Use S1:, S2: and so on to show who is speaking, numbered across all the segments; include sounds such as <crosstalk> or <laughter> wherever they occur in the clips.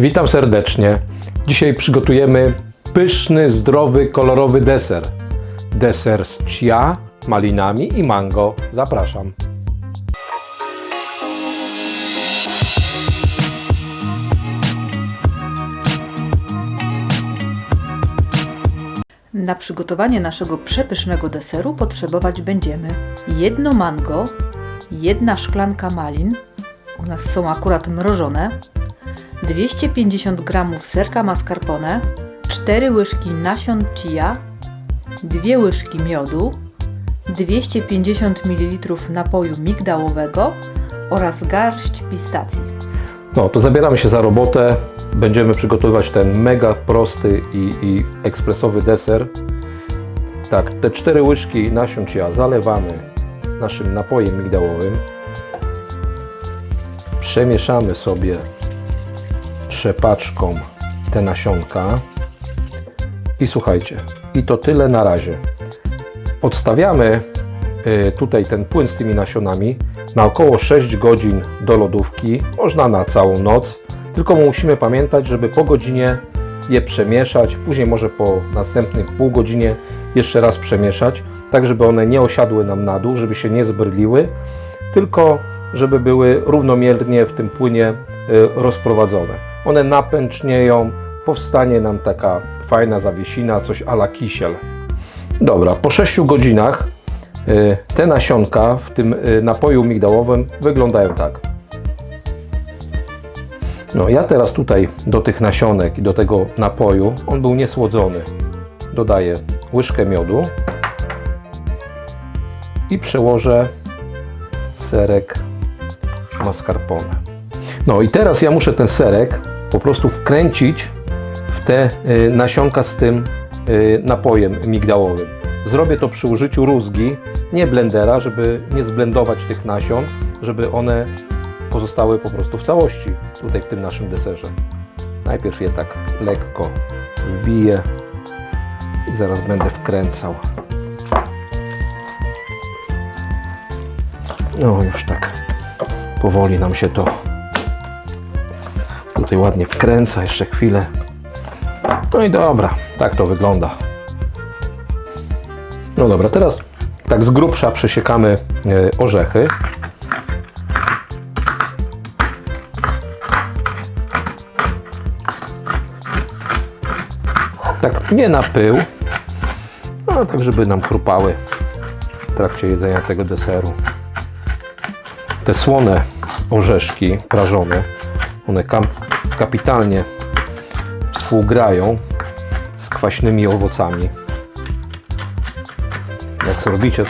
S1: Witam serdecznie. Dzisiaj przygotujemy pyszny, zdrowy, kolorowy deser. Deser z chia, malinami i mango. Zapraszam.
S2: Na przygotowanie naszego przepysznego deseru potrzebować będziemy jedno mango, jedna szklanka malin, u nas są akurat mrożone, 250 g serka mascarpone, 4 łyżki nasion chia, 2 łyżki miodu, 250 ml napoju migdałowego oraz garść pistacji.
S1: No to zabieramy się za robotę. Będziemy przygotowywać ten mega prosty i, i ekspresowy deser. Tak, te cztery łyżki nasion chia zalewamy naszym napojem migdałowym. Przemieszamy sobie trzepaczką te nasionka. I słuchajcie, i to tyle na razie. Odstawiamy y, tutaj ten płyn z tymi nasionami na około 6 godzin do lodówki. Można na całą noc, tylko musimy pamiętać, żeby po godzinie je przemieszać, później może po następnych pół godzinie jeszcze raz przemieszać, tak żeby one nie osiadły nam na dół, żeby się nie zbrliły, tylko żeby były równomiernie w tym płynie y, rozprowadzone. One napęcznieją, powstanie nam taka fajna zawiesina, coś ala kisiel. Dobra, po 6 godzinach y, te nasionka w tym y, napoju migdałowym wyglądają tak. No, ja teraz tutaj do tych nasionek i do tego napoju, on był niesłodzony, dodaję łyżkę miodu i przełożę serek mascarpone. No i teraz ja muszę ten serek po prostu wkręcić w te y, nasionka z tym y, napojem migdałowym. Zrobię to przy użyciu rózgi, nie blendera, żeby nie zblendować tych nasion, żeby one pozostały po prostu w całości tutaj w tym naszym deserze. Najpierw je tak lekko wbiję i zaraz będę wkręcał. No już tak powoli nam się to tutaj ładnie wkręca, jeszcze chwilę. No i dobra, tak to wygląda. No dobra, teraz tak z grubsza przesiekamy e, orzechy. Tak nie na pył, a tak żeby nam chrupały w trakcie jedzenia tego deseru. Te słone orzeszki prażone, one kapitalnie współgrają z kwaśnymi owocami. Jak zrobicie,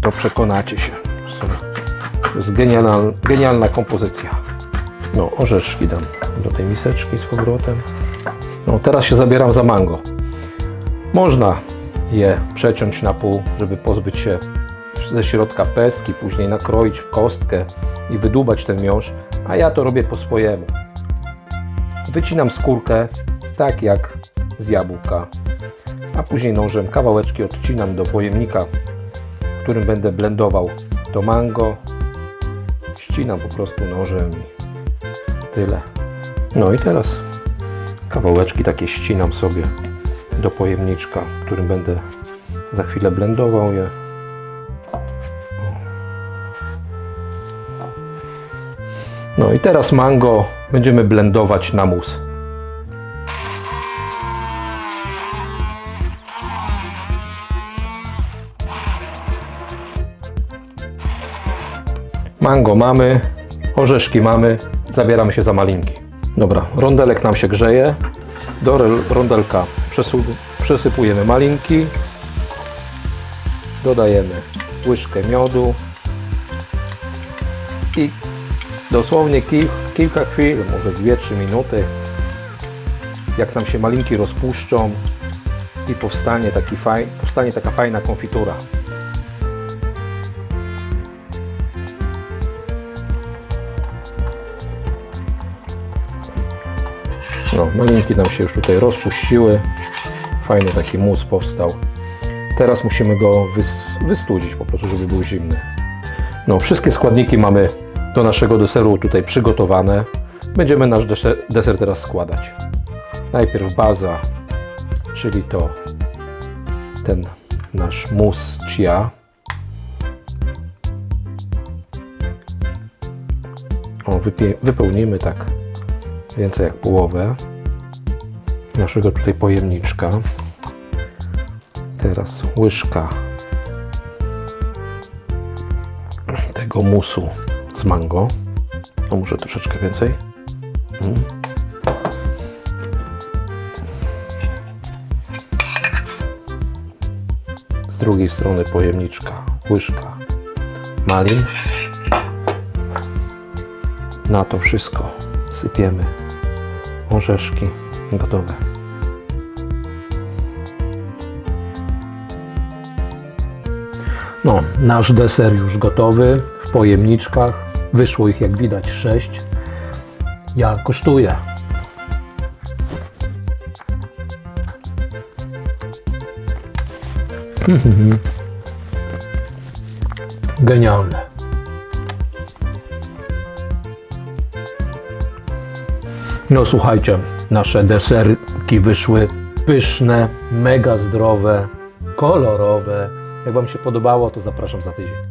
S1: to, przekonacie się. To jest genialna, genialna kompozycja. No, orzeszki dam do tej miseczki z powrotem. No, teraz się zabieram za mango. Można je przeciąć na pół, żeby pozbyć się ze środka pestki, później nakroić w kostkę i wydłubać ten miąższ, a ja to robię po swojemu. Wycinam skórkę, tak jak z jabłka, a później nożem kawałeczki odcinam do pojemnika, w którym będę blendował to mango. Ścinam po prostu nożem i tyle. No i teraz kawałeczki takie ścinam sobie do pojemniczka, w którym będę za chwilę blendował je. No i teraz mango będziemy blendować na mus. Mango mamy, orzeszki mamy, zabieramy się za malinki. Dobra, rondelek nam się grzeje. Do rondelka przesypujemy malinki. Dodajemy łyżkę miodu dosłownie kil, kilka chwil, może 2-3 minuty, jak nam się malinki rozpuszczą i powstanie, taki faj, powstanie taka fajna konfitura. No, malinki nam się już tutaj rozpuściły. Fajny taki mus powstał. Teraz musimy go wys, wystudzić po prostu, żeby był zimny. No, wszystkie składniki mamy do naszego deseru tutaj przygotowane. Będziemy nasz deser, teraz składać. Najpierw baza, czyli to ten nasz mus chia. O, wypełnimy tak więcej jak połowę naszego tutaj pojemniczka. Teraz łyżka tego musu z mango. No może troszeczkę więcej. Mm. Z drugiej strony pojemniczka, łyżka malin. Na to wszystko sypiemy orzeszki gotowe. No, nasz deser już gotowy w pojemniczkach. Wyszło ich jak widać sześć. Ja kosztuję. <laughs> Genialne. No słuchajcie, nasze deserki wyszły pyszne, mega zdrowe, kolorowe. Jak Wam się podobało, to zapraszam za tydzień.